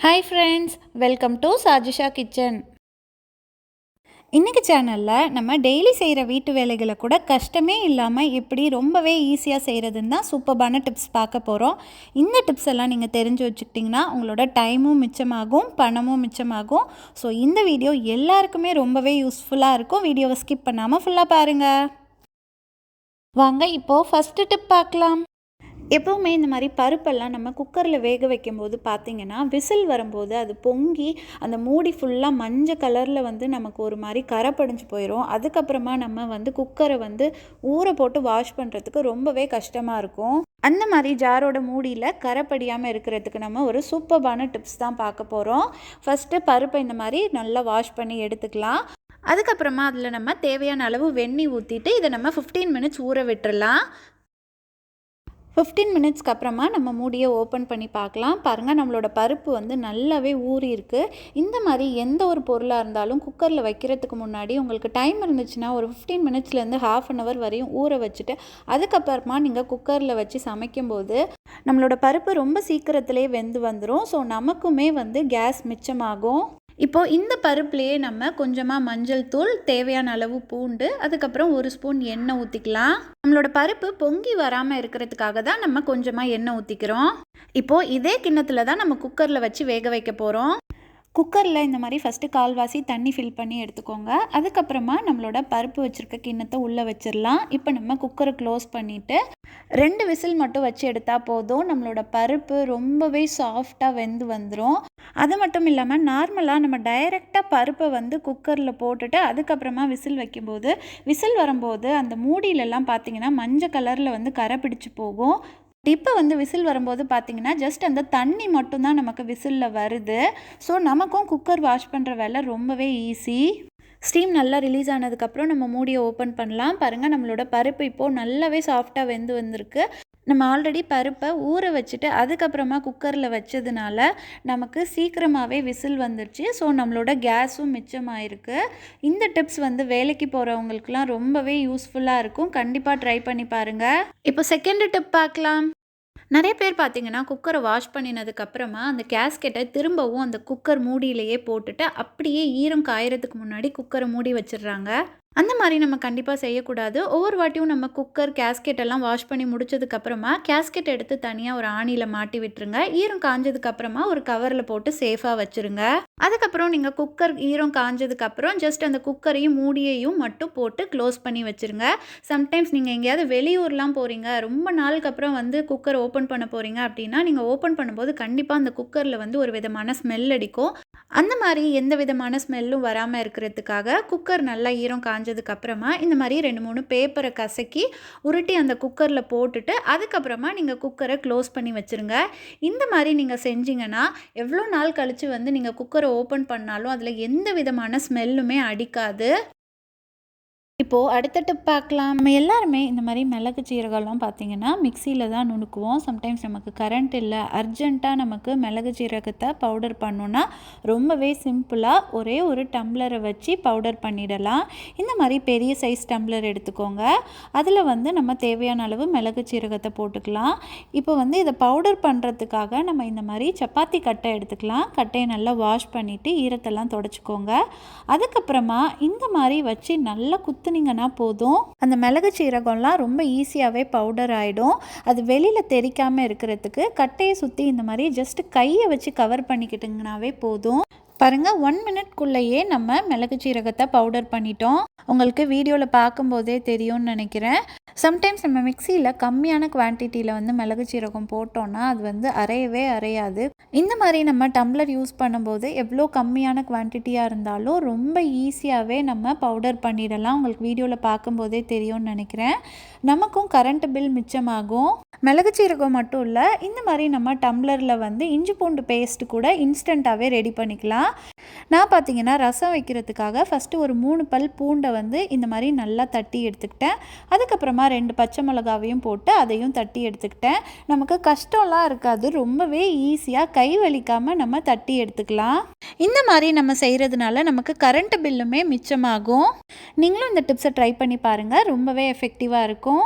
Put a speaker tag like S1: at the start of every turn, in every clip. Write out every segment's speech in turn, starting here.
S1: Hi friends welcome to Sajisha kitchen இன்றைக்கி சேனலில் நம்ம டெய்லி செய்கிற வீட்டு வேலைகளை கூட கஷ்டமே இல்லாமல் எப்படி ரொம்பவே ஈஸியாக செய்கிறதுன்னு தான் சூப்பர்பான டிப்ஸ் பார்க்க போகிறோம் இந்த டிப்ஸ் எல்லாம் நீங்கள் தெரிஞ்சு வச்சுக்கிட்டிங்கன்னா உங்களோட டைமும் மிச்சமாகும் பணமும் மிச்சமாகும். ஸோ இந்த வீடியோ எல்லாருக்குமே ரொம்பவே யூஸ்ஃபுல்லாக இருக்கும். வீடியோவை ஸ்கிப் பண்ணாமல் ஃபுல்லாக பாருங்கள் வாங்க இப்போது ஃபஸ்ட்டு டிப் பார்க்கலாம். எப்போவுமே இந்த மாதிரி பருப்பெல்லாம் நம்ம குக்கரில் வேக வைக்கும்போது பார்த்திங்கன்னா விசில் வரும்போது அது பொங்கி அந்த மூடி ஃபுல்லாக மஞ்சள் கலரில் வந்து நமக்கு ஒரு மாதிரி கரை படிஞ்சு போயிடும் அதுக்கப்புறமா நம்ம வந்து குக்கரை வந்து ஊற போட்டு வாஷ் பண்ணுறதுக்கு ரொம்பவே கஷ்டமாக இருக்கும். அந்த மாதிரி ஜாரோட மூடியில் கரைப்படியாமல் இருக்கிறதுக்கு நம்ம ஒரு சூப்பர்பான டிப்ஸ் தான் பார்க்க போகிறோம் ஃபஸ்ட்டு பருப்பை இந்த மாதிரி நல்லா வாஷ் பண்ணி எடுத்துக்கலாம். அதுக்கப்புறமா அதில் நம்ம தேவையான அளவு வெந்நி ஊற்றிட்டு இதை நம்ம ஃபிஃப்டீன் மினிட்ஸ் ஊற விட்டுறலாம். ஃபிஃப்டீன் மினிட்ஸ்க்கு அப்புறமா நம்ம மூடியை ஓப்பன் பண்ணி பார்க்கலாம். பாருங்கள் நம்மளோட பருப்பு வந்து நல்லாவே ஊறி இருக்குது இந்த மாதிரி எந்த ஒரு பொருளாக இருந்தாலும் குக்கரில் வைக்கிறதுக்கு முன்னாடி உங்களுக்கு டைம் இருந்துச்சுன்னா ஒரு ஃபிஃப்டீன் மினிட்ஸ்லேருந்து ஹாஃப் அன் ஹவர் வரையும் ஊற வச்சுட்டு அதுக்கப்புறமா நீங்கள் குக்கரில் வச்சு சமைக்கும்போது நம்மளோட பருப்பு ரொம்ப சீக்கிரத்துலேயே வெந்து வந்துடும் ஸோ நமக்குமே வந்து கேஸ் மிச்சமாகும். இப்போது இந்த பருப்புலேயே நம்ம கொஞ்சமாக மஞ்சள் தூள் தேவையான அளவு பூண்டு அதுக்கப்புறம் ஒரு ஸ்பூன் எண்ணெய் ஊற்றிக்கலாம் நம்மளோட பருப்பு பொங்கி வராமல் இருக்கிறதுக்காக தான் நம்ம கொஞ்சமாக எண்ணெய் ஊற்றிக்கிறோம் இப்போது இதே கிண்ணத்தில் தான் நம்ம குக்கரில் வச்சு வேக வைக்க போகிறோம் குக்கரில் இந்த மாதிரி ஃபஸ்ட்டு கால்வாசி தண்ணி ஃபில் பண்ணி எடுத்துக்கோங்க. அதுக்கப்புறமா நம்மளோட பருப்பு வச்சுருக்க கிண்ணத்தை உள்ளே வச்சிடலாம். இப்போ நம்ம குக்கரை க்ளோஸ் பண்ணிவிட்டு ரெண்டு விசில் மட்டும் வச்சு எடுத்தால் போதும். நம்மளோட பருப்பு ரொம்பவே சாஃப்டாக வெந்து வந்துடும் அது மட்டும் இல்லாமல் நார்மலாக நம்ம டைரெக்டாக பருப்பை வந்து குக்கரில் போட்டுட்டு அதுக்கப்புறமா விசில் வைக்கும்போது விசில் வரும்போது அந்த மூடியிலெல்லாம் பார்த்தீங்கன்னா மஞ்சள் கலரில் வந்து கரை பிடிச்சி போகும். இப்போ வந்து விசில் வரும்போது பார்த்திங்கன்னா ஜஸ்ட் அந்த தண்ணி மட்டும்தான் நமக்கு விசிலில் வருது. ஸோ நமக்கும் குக்கர் வாஷ் பண்ணுற வேலை ரொம்பவே ஈஸி ஸ்டீம் நல்லா ரிலீஸ் ஆனதுக்கப்புறம் நம்ம மூடியை ஓப்பன் பண்ணலாம். பாருங்கள் நம்மளோட பருப்பு இப்போது நல்லாவே சாஃப்டாக வெந்து வந்திருக்கு. நம்ம ஆல்ரெடி பருப்பை ஊற வச்சுட்டு அதுக்கப்புறமா குக்கரில் வச்சதுனால நமக்கு சீக்கிரமாகவே விசில் வந்துடுச்சு ஸோ நம்மளோட கேஸும் மிச்சமாயிருக்கு. இந்த டிப்ஸ் வந்து வேலைக்கு போகிறவங்களுக்குலாம் ரொம்பவே யூஸ்ஃபுல்லாக இருக்கும். கண்டிப்பாக ட்ரை பண்ணி பாருங்கள் இப்போ செகண்ட் டிப் பார்க்கலாம். நிறைய பேர் பார்த்தீங்கன்னா குக்கரை வாஷ் பண்ணினதுக்கப்புறமா அந்த கேஸ்கெட்டை திரும்பவும் அந்த குக்கர் மூடியிலேயே போட்டுட்டு அப்படியே ஈரம் காயறதுக்கு முன்னாடி குக்கரை மூடி வச்சிடுறாங்க. அந்த மாதிரி நம்ம கண்டிப்பாக செய்யக்கூடாது. ஒவ்வொரு வாட்டியும் நம்ம குக்கர் கேஸ்கெட் எல்லாம் வாஷ் பண்ணி முடிச்சதுக்கப்புறமா கேஸ்கெட் எடுத்து தனியாக ஒரு ஆணியில் மாட்டி விட்டுருங்க. ஈரம் காஞ்சதுக்கப்புறமா ஒரு கவரில் போட்டு சேஃபாக வச்சுருங்க. அதுக்கப்புறம் நீங்கள் குக்கர் ஈரம் காஞ்சதுக்கப்புறம் ஜஸ்ட் அந்த குக்கரையும் மூடியையும் மட்டும் போட்டு க்ளோஸ் பண்ணி வச்சுருங்க. சம்டைம்ஸ் நீங்கள் எங்கேயாவது வெளியூர்லாம் போகிறீங்க ரொம்ப நாளுக்கு அப்புறம் வந்து குக்கர் ஓப்பன் பண்ண போகிறீங்க அப்படின்னா நீங்கள் ஓப்பன் பண்ணும்போது கண்டிப்பாக அந்த குக்கரில் வந்து ஒரு விதமான ஸ்மெல் அடிக்கும். அந்த மாதிரி எந்த விதமான ஸ்மெல்லும் வராமல் இருக்கிறதுக்காக குக்கர் நல்லா ஈரம் காஞ்சதுக்கப்புறமா இந்த மாதிரி ரெண்டு மூணு பேப்பரை கசக்கி உருட்டி அந்த குக்கரில் போட்டுட்டு அதுக்கப்புறமா நீங்கள் குக்கரை க்ளோஸ் பண்ணி வச்சுருங்க. இந்த மாதிரி நீங்கள் செஞ்சீங்கன்னா எவ்வளோ நாள் கழித்து வந்து நீங்கள் குக்கரை ஓப்பன் பண்ணாலும் அதில் எந்த விதமான ஸ்மெல்லுமே அடிக்காது. இப்போது அடுத்துட்டு பார்க்கலாம். நம்ம எல்லாருமே இந்த மாதிரி மிளகு சீரகம்லாம் பார்த்திங்கன்னா மிக்சியில் தான் நுணுக்குவோம். சம்டைம்ஸ் நமக்கு கரண்ட் இல்லை அர்ஜெண்ட்டாக நமக்கு மிளகு சீரகத்தை பவுடர் பண்ணோன்னா ரொம்பவே சிம்பிளாக ஒரே ஒரு டம்ளரை வச்சு பவுடர் பண்ணிடலாம். இந்த மாதிரி பெரிய சைஸ் டம்ளர் எடுத்துக்கோங்க. அதில் வந்து நம்ம தேவையான அளவு மிளகு சீரகத்தை போட்டுக்கலாம். இப்போ வந்து இதை பவுடர் பண்ணுறதுக்காக நம்ம இந்த மாதிரி சப்பாத்தி கட்டை எடுத்துக்கலாம். கட்டையை நல்லா வாஷ் பண்ணிவிட்டு ஈரத்தெல்லாம் தொடச்சிக்கோங்க. அதுக்கப்புறமா இந்த மாதிரி வச்சு நல்லா குத்து ஊற்றுனீங்கன்னா போதும். அந்த மிளகு சீரகம்லாம் ரொம்ப ஈஸியாகவே பவுடர் ஆகிடும் அது வெளியில் தெரிக்காமல் இருக்கிறதுக்கு கட்டையை சுற்றி இந்த மாதிரி ஜஸ்ட் கையை வச்சு கவர் பண்ணிக்கிட்டிங்கனாவே போதும். பாருங்கள் ஒன் மினிட்குள்ளேயே நம்ம மிளகு சீரகத்தை பவுடர் பண்ணிட்டோம். உங்களுக்கு வீடியோவில் பார்க்கும்போதே தெரியும்னு நினைக்கிறேன். சம்டைம்ஸ் நம்ம மிக்சியில் கம்மியான குவான்டிட்டியில் வந்து மிளகு சீரகம் போட்டோன்னா அது வந்து அரையவே அரையாது. இந்த மாதிரி நம்ம டம்ளர் யூஸ் பண்ணும்போது எவ்வளோ கம்மியான குவான்டிட்டியாக இருந்தாலும் ரொம்ப ஈஸியாகவே நம்ம பவுடர் பண்ணிடலாம். உங்களுக்கு வீடியோவில் பார்க்கும்போதே தெரியும்னு நினைக்கிறேன். நமக்கும் கரண்ட் பில் மிச்சமாகும். மிளகு சீரகம் மட்டும் இல்லை இந்த மாதிரி நம்ம டம்ளரில் வந்து இஞ்சி பூண்டு பேஸ்ட் கூட இன்ஸ்டண்ட்டாகவே ரெடி பண்ணிக்கலாம். நான் பார்த்தீங்கன்னா ரசம் வைக்கிறதுக்காக ஃபஸ்ட்டு ஒரு மூணு பல் பூண்டை வந்து இந்த மாதிரி நல்லா தட்டி எடுத்துக்கிட்டேன். அதுக்கப்புறமா ரெண்டு பச்சை மிளகாவையும் போட்டு அதையும் தட்டி எடுத்துக்கிட்டேன். நமக்கு கஷ்டம்லாம் இருக்காது. ரொம்பவே ஈஸியாக கை வலிக்காமல் நம்ம தட்டி எடுத்துக்கலாம். இந்த மாதிரி நம்ம செய்கிறதுனால நமக்கு கரண்ட் பில்லுமே மிச்சமாகும். நீங்களும் இந்த டிப்ஸை ட்ரை பண்ணி பாருங்கள் ரொம்பவே எஃபெக்டிவாக இருக்கும்.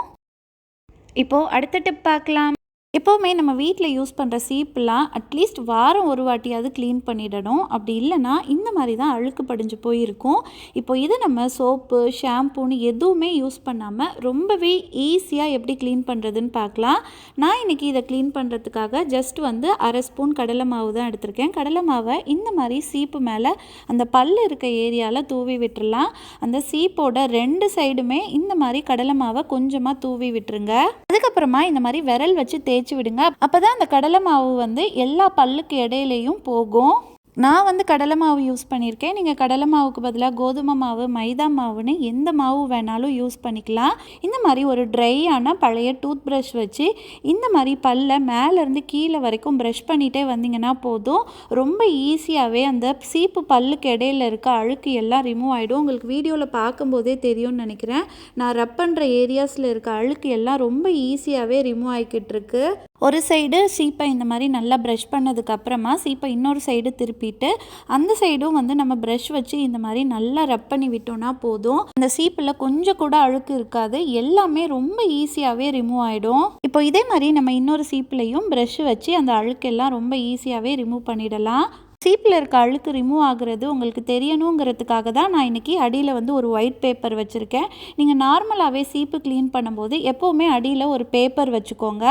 S1: இப்போது அடுத்த டிப் பார்க்கலாம். எப்போவுமே நம்ம வீட்டில் யூஸ் பண்ணுற சீப்புலாம் அட்லீஸ்ட் வாரம் ஒரு வாட்டியாவது க்ளீன் பண்ணிடணும். அப்படி இல்லைன்னா இந்த மாதிரி தான் அழுக்கு படிஞ்சு போயிருக்கும். இப்போ இதை நம்ம சோப்பு ஷாம்பூன்னு எதுவுமே யூஸ் பண்ணாமல் ரொம்பவே ஈஸியாக எப்படி க்ளீன் பண்ணுறதுன்னு பார்க்கலாம். நான் இன்றைக்கி இதை க்ளீன் பண்ணுறதுக்காக ஜஸ்ட் வந்து அரை ஸ்பூன் கடலை மாவு தான் எடுத்திருக்கேன். கடலை மாவை இந்த மாதிரி சீப்பு மேலே அந்த பல் இருக்க ஏரியாவில் தூவி விட்டுடலாம் அந்த சீப்போட ரெண்டு சைடுமே இந்த மாதிரி கடலை மாவை கொஞ்சமாக தூவி விட்டுருங்க. அதுக்கப்புறமா இந்த மாதிரி விரல் வச்சு தேய்ச்சி விடுங்க. அப்போ தான் அந்த கடலை மாவு வந்து எல்லா பல்லுக்கு இடையிலையும் போகும். நான் வந்து கடலை மாவு யூஸ் பண்ணியிருக்கேன். நீங்கள் கடலை மாவுக்கு பதிலாக கோதுமை மாவு மைதா மாவுன்னு எந்த மாவு வேணாலும் யூஸ் பண்ணிக்கலாம். இந்த மாதிரி ஒரு ட்ரையான பழைய டூத் ப்ரஷ் வச்சு இந்த மாதிரி பல்ல மேலேருந்து கீழே வரைக்கும் ப்ரஷ் பண்ணிகிட்டே வந்தீங்கன்னா போதும். ரொம்ப ஈஸியாகவே அந்த சீப்பு பல்லுக்கு இடையில இருக்க அழுக்கு எல்லாம் ரிமூவ் ஆகிடும் உங்களுக்கு வீடியோவில் பார்க்கும்போதே தெரியும்னு நினைக்கிறேன். நான் ரப் பண்ணுற ஏரியாஸில் இருக்க அழுக்கு எல்லாம் ரொம்ப ஈஸியாகவே ரிமூவ் ஆகிக்கிட்டு இருக்கு. ஒரு சைடு சீப்பை இந்த மாதிரி நல்லா ப்ரஷ் பண்ணதுக்கப்புறமா சீப்பை இன்னொரு சைடு திருப்பி திருப்பிட்டு அந்த சைடும் வந்து நம்ம ப்ரஷ் வச்சு இந்த மாதிரி நல்லா ரப் பண்ணி விட்டோம்னா போதும். அந்த சீப்பில் கொஞ்சம் கூட அழுக்கு இருக்காது. எல்லாமே ரொம்ப ஈஸியாகவே ரிமூவ் ஆகிடும் இப்போ இதே மாதிரி நம்ம இன்னொரு சீப்லையும் ப்ரஷ் வச்சு அந்த அழுக்கெல்லாம் ரொம்ப ஈஸியாகவே ரிமூவ் பண்ணிடலாம். சீப்பில் இருக்க அழுக்கு ரிமூவ் ஆகுறது உங்களுக்கு தெரியணுங்கிறதுக்காக தான் நான் இன்றைக்கி அடியில் வந்து ஒரு ஒயிட் பேப்பர் வச்சுருக்கேன். நீங்கள் நார்மலாகவே சீப்பு க்ளீன் பண்ணும்போது எப்போவுமே அடியில் ஒரு பேப்பர் வச்சுக்கோங்க.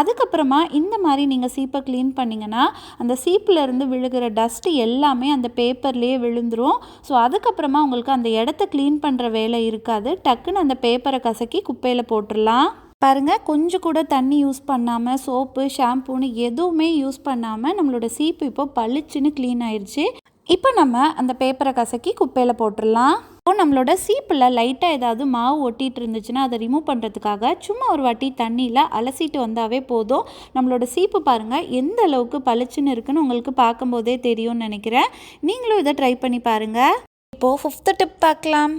S1: அதுக்கப்புறமா இந்த மாதிரி நீங்கள் சீப்பை க்ளீன் பண்ணிங்கன்னா அந்த சீப்பிலேருந்து விழுகிற டஸ்ட்டு எல்லாமே அந்த பேப்பர்லேயே விழுந்துரும். ஸோ அதுக்கப்புறமா உங்களுக்கு அந்த இடத்த க்ளீன் பண்ணுற வேலை இருக்காது. டக்குன்னு அந்த பேப்பரை கசக்கி குப்பையில் போட்டுடலாம் பாருங்கள் கொஞ்சம் கூட தண்ணி யூஸ் பண்ணாமல் சோப்பு ஷாம்பூன்னு எதுவுமே யூஸ் பண்ணாமல் நம்மளோட சீப்பு இப்போ பளிச்சுன்னு க்ளீன் ஆயிடுச்சு இப்போ நம்ம அந்த பேப்பரை கசக்கி குப்பையில் போட்டுடலாம் இப்போ நம்மளோட சீப்பில் லைட்டாக ஏதாவது மாவு ஒட்டிகிட்டு இருந்துச்சுன்னா அதை ரிமூவ் பண்ணுறதுக்காக சும்மா ஒரு வாட்டி தண்ணியில் அலசிட்டு வந்தாவே போதும். நம்மளோட சீப்பு பாருங்கள் எந்த அளவுக்கு பளிச்சுன்னு இருக்குன்னு உங்களுக்கு பார்க்கும்போதே தெரியும்னு நினைக்கிறேன். நீங்களும் இதை ட்ரை பண்ணி பாருங்கள் இப்போது ஃபிஃப்த்து டிப் பார்க்கலாம்.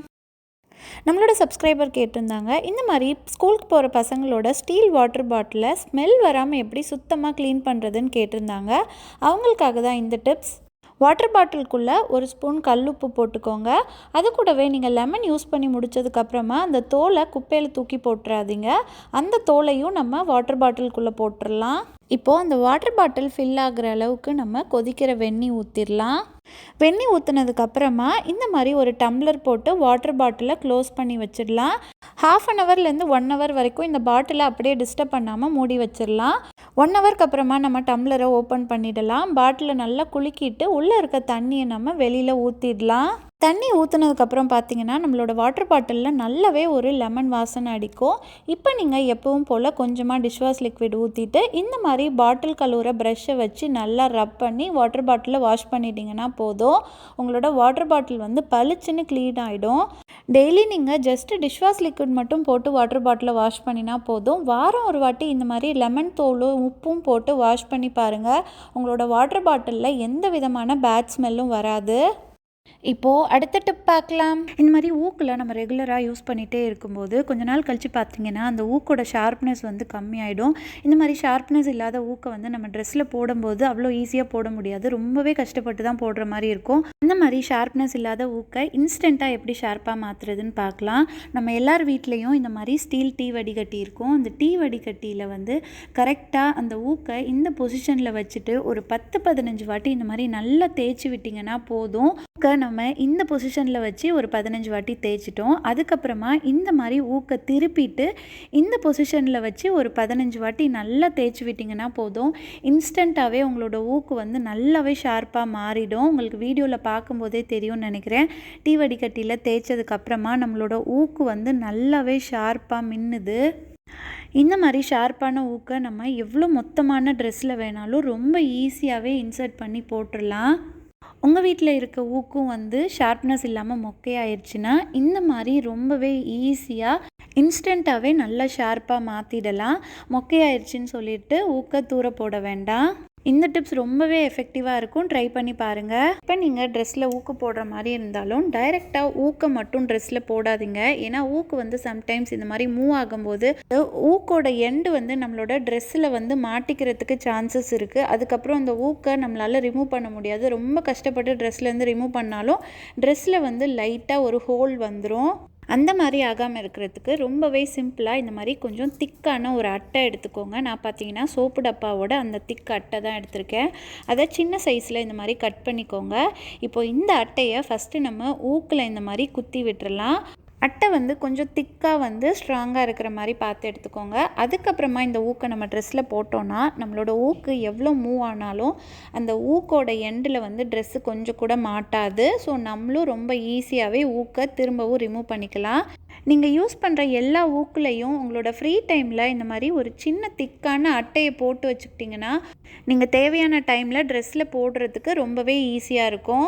S1: நம்மளோட சப்ஸ்கிரைபர் கேட்டிருந்தாங்க. இந்த மாதிரி ஸ்கூலுக்கு போகிற பசங்களோட ஸ்டீல் வாட்டர் பாட்டிலை ஸ்மெல் வராமல் எப்படி சுத்தமாக க்ளீன் பண்ணுறதுன்னு கேட்டிருந்தாங்க. அவங்களுக்காக தான் இந்த டிப்ஸ் வாட்டர் பாட்டிலுக்குள்ளே ஒரு ஸ்பூன் கல்லுப்பு போட்டுக்கோங்க. அது கூடவே நீங்கள் லெமன் யூஸ் பண்ணி முடித்ததுக்கப்புறமா அந்த தோலை குப்பையில் தூக்கி போட்டுறாதீங்க. அந்த தோலையும் நம்ம வாட்டர் பாட்டிலுக்குள்ளே போட்டுடலாம் இப்போது அந்த வாட்டர் பாட்டில் ஃபில் ஆகிற அளவுக்கு நம்ம கொதிக்கிற வெந்நீர் ஊற்றிடலாம் வெந்நி ஊற்றுனதுக்கப்புறமா இந்த மாதிரி ஒரு டம்ளர் போட்டு வாட்டர் பாட்டிலை க்ளோஸ் பண்ணி வச்சிடலாம். ஹாஃப் அன் ஹவர்லேருந்து ஒன் ஹவர் வரைக்கும் இந்த பாட்டிலை அப்படியே டிஸ்டர்ப் பண்ணாமல் மூடி வச்சிடலாம். ஒன் ஹவருக்கு அப்புறமா நம்ம டம்ளரை ஓப்பன் பண்ணிடலாம். பாட்டிலை நல்லா குலுக்கிட்டு உள்ளே இருக்க தண்ணியை நம்ம வெளியில் ஊற்றிடலாம் தண்ணி ஊற்றுனதுக்கப்புறம் பார்த்தீங்கன்னா நம்மளோட வாட்டர் பாட்டிலில் நல்லாவே ஒரு லெமன் வாசனை அடிக்கும். இப்போ நீங்கள் எப்பவும் போல் கொஞ்சமாக டிஷ்வாஷ் லிக்விட் ஊற்றிட்டு இந்த மாதிரி பாட்டில் கழுவுற ப்ரெஷ்ஷை வச்சு நல்லா ரப் பண்ணி வாட்டர் பாட்டிலை வாஷ் பண்ணிட்டீங்கன்னா போதும். உங்களோட வாட்டர் பாட்டில் வந்து பளிச்சுன்னு க்ளீன் ஆகிடும் டெய்லி நீங்கள் ஜஸ்ட்டு டிஷ்வாஷ் லிக்விட் மட்டும் போட்டு வாட்டர் பாட்டிலை வாஷ் பண்ணினா போதும். வாரம் ஒரு வாட்டி இந்த மாதிரி லெமன் தோலும் உப்பும் போட்டு வாஷ் பண்ணி பாருங்கள் உங்களோட வாட்டர் பாட்டிலில் எந்த விதமான பேட் ஸ்மெல்லும் வராது. இப்போது அடுத்த டிப் பார்க்கலாம். இந்த மாதிரி ஊக்கில் நம்ம ரெகுலராக யூஸ் பண்ணிகிட்டே இருக்கும்போது கொஞ்ச நாள் கழித்து பார்த்தீங்கன்னா அந்த ஊக்கோட ஷார்ப்னஸ் வந்து கம்மியாயிடும். இந்த மாதிரி ஷார்ப்னஸ் இல்லாத ஊக்கை வந்து நம்ம ட்ரெஸ்ஸில் போடும்போது அவ்வளோ ஈஸியாக போட முடியாது. ரொம்பவே கஷ்டப்பட்டு தான் போடுற மாதிரி இருக்கும். இந்த மாதிரி ஷார்ப்னஸ் இல்லாத ஊக்கை இன்ஸ்டண்ட்டாக எப்படி ஷார்ப்பாக மாற்றுறதுன்னு பார்க்கலாம் நம்ம எல்லார் வீட்லேயும் இந்த மாதிரி ஸ்டீல் டீ வடிகட்டி இருக்கும். அந்த டீ வடிகட்டியில் வந்து கரெக்டாக அந்த ஊக்கை இந்த பொசிஷனில் வச்சுட்டு ஒரு பத்து பதினஞ்சு வாட்டி இந்த மாதிரி நல்லா தேய்ச்சி விட்டிங்கன்னா போதும். ஊக்கை நம்ம இந்த பொசிஷனில் வச்சு ஒரு பதினஞ்சு வாட்டி தேய்ச்சிட்டோம். அதுக்கப்புறமா இந்த மாதிரி ஊக்கை திருப்பிட்டு இந்த பொசிஷனில் வச்சு ஒரு பதினஞ்சு வாட்டி நல்லா தேய்ச்சி விட்டிங்கன்னா போதும். இன்ஸ்டண்ட்டாகவே உங்களோட ஊக்கு வந்து நல்லாவே ஷார்ப்பாக மாறிடும். உங்களுக்கு வீடியோவில் பார்க்கும்போதே தெரியும்னு நினைக்கிறேன். டீ வடிகட்டியில் தேய்ச்சதுக்கப்புறமா நம்மளோட ஊக்கு வந்து நல்லாவே ஷார்ப்பாக மின்னுது. இந்த மாதிரி ஷார்ப்பான ஊக்கை நம்ம எவ்வளோ மொத்தமான ட்ரெஸ்ஸில் வேணாலும் ரொம்ப ஈஸியாகவே இன்சர்ட் பண்ணி போட்டுடலாம் உங்கள் வீட்டில் இருக்க ஊக்கும் வந்து ஷார்ப்னஸ் இல்லாமல் மொக்கையாயிருச்சுன்னா இந்த மாதிரி ரொம்பவே ஈஸியாக இன்ஸ்டண்ட்டாகவே நல்லா ஷார்ப்பாக மாற்றிடலாம் மொக்கையாயிருச்சுன்னு சொல்லிட்டு ஊக்க தூர போட வேண்டாம். இந்த டிப்ஸ் ரொம்பவே எஃபெக்டிவாக இருக்கும். ட்ரை பண்ணி பாருங்கள் இப்போ நீங்கள் ட்ரெஸ்ஸில் ஊக்கு போடுற மாதிரி இருந்தாலும் டைரெக்டாக ஊக்கம் மட்டும் ட்ரெஸ்ஸில் போடாதீங்க. ஏன்னா ஊக்கு வந்து சம்டைம்ஸ் இந்த மாதிரி மூவ் ஆகும்போது ஊக்கோட எண்டு வந்து நம்மளோட ட்ரெஸ்ஸில் வந்து மாட்டிக்கிறதுக்கு சான்சஸ் இருக்குது அதுக்கப்புறம் அந்த ஊக்கை நம்மளால் ரிமூவ் பண்ண முடியாது. ரொம்ப கஷ்டப்பட்டு ட்ரெஸ்லேருந்து ரிமூவ் பண்ணாலும் ட்ரெஸ்ஸில் வந்து லைட்டாக ஒரு ஹோல் வந்துடும் அந்த மாதிரி ஆகாமல் இருக்கிறதுக்கு ரொம்பவே சிம்பிளாக இந்த மாதிரி கொஞ்சம் திக்கான ஒரு அட்டை எடுத்துக்கோங்க. நான் பார்த்தீங்கன்னா சோப்பு டப்பாவோட அந்த திக் அட்டை தான் எடுத்திருக்கேன். அதை சின்ன சைஸில் இந்த மாதிரி கட் பண்ணிக்கோங்க. இப்போ இந்த அட்டையை ஃபஸ்ட்டு நம்ம ஊக்கில் இந்த மாதிரி குத்தி விட்டுறலாம். அட்டை வந்து கொஞ்சம் திக்காக வந்து ஸ்ட்ராங்காக இருக்கிற மாதிரி பார்த்து எடுத்துக்கோங்க. அதுக்கப்புறமா இந்த ஊக்கை நம்ம ட்ரெஸ்ஸில் போட்டோன்னா நம்மளோட ஊக்கு எவ்வளோ மூவ் ஆனாலும் அந்த ஊக்கோட எண்டில் வந்து ட்ரெஸ்ஸு கொஞ்சம் கூட மாட்டாது. ஸோ நம்மளும் ரொம்ப ஈஸியாகவே ஊக்கை திரும்பவும் ரிமூவ் பண்ணிக்கலாம். நீங்கள் யூஸ் பண்ணுற எல்லா ஊக்குலையும் உங்களோட ஃப்ரீ டைமில் இந்த மாதிரி ஒரு சின்ன திக்கான அட்டையை போட்டு வச்சுக்கிட்டிங்கன்னா நீங்கள் தேவையான டைமில் ட்ரெஸ்ஸில் போடுறதுக்கு ரொம்பவே ஈஸியாக இருக்கும்.